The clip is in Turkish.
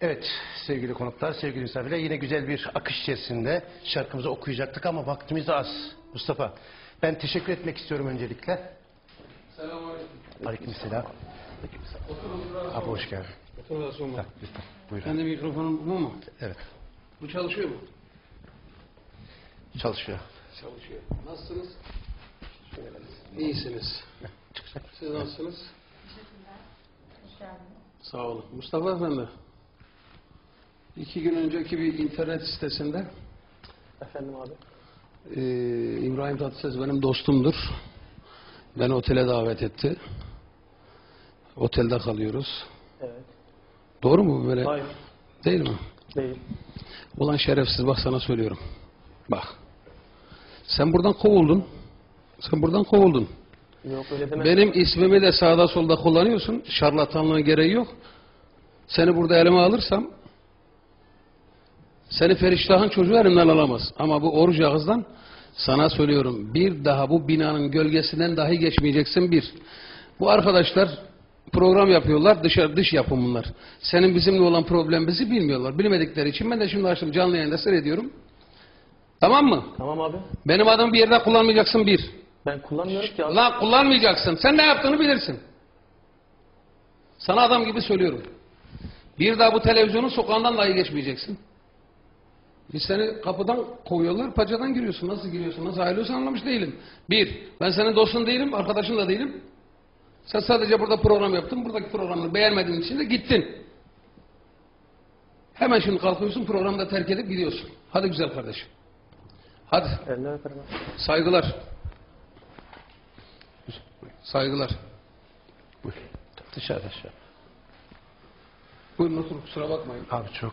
Evet sevgili konuklar, sevgili misafirler yine güzel bir akış içerisinde şarkımızı okuyacaktık ama vaktimiz de az. Mustafa ben teşekkür etmek istiyorum öncelikle. Selamünaleyküm. Aleykümselam. Abi hoş geldin. Otur da sorma. Lütfen buyurun. Kendi mikrofonum bu mu? Evet Bu çalışıyor mu? çalışıyor. Çalışıyor. Nasılsınız? İyisiniz. Siz nasılsınız? Sağ olun. Mustafa Efendi. İki gün önceki bir internet sitesinde Efendim abi. e, İbrahim Tatlıses benim dostumdur. Beni otele davet etti. Otelde kalıyoruz. Evet. Doğru mu böyle? Hayır. Değil mi? Değil. Ulan şerefsiz bak sana söylüyorum. Bak. Sen buradan kovuldun. Sen buradan kovuldun. Yok öyle deme. Benim ismimi de sağda solda kullanıyorsun. Şarlatanlığın gereği yok. Seni burada elime alırsam seni Feriştah'ın çocuğu elimden alamaz. Ama bu oruç ağızdan sana söylüyorum. Bir daha bu binanın gölgesinden dahi geçmeyeceksin bir. Bu arkadaşlar program yapıyorlar. Dışarı dış yapım bunlar. Senin bizimle olan problemimizi bilmiyorlar. Bilmedikleri için ben de şimdi açtım canlı yayında seyrediyorum. Tamam mı? Tamam abi. Benim adımı bir yerde kullanmayacaksın bir. Ben kullanmıyorum ki abi. Lan kullanmayacaksın. Sen ne yaptığını bilirsin. Sana adam gibi söylüyorum. Bir daha bu televizyonun sokağından dahi geçmeyeceksin. Biz seni kapıdan kovuyorlar, paçadan giriyorsun. Nasıl giriyorsun, nasıl ayrılıyorsun anlamış değilim. Bir, ben senin dostun değilim, arkadaşın da değilim. Sen sadece burada program yaptın, buradaki programını beğenmediğin için de gittin. Hemen şimdi kalkıyorsun, programı da terk edip gidiyorsun. Hadi güzel kardeşim. Hadi, saygılar. Saygılar. Buyur. Dışarıda dışarı. Buyurun oturun kusura bakmayın. Abi çok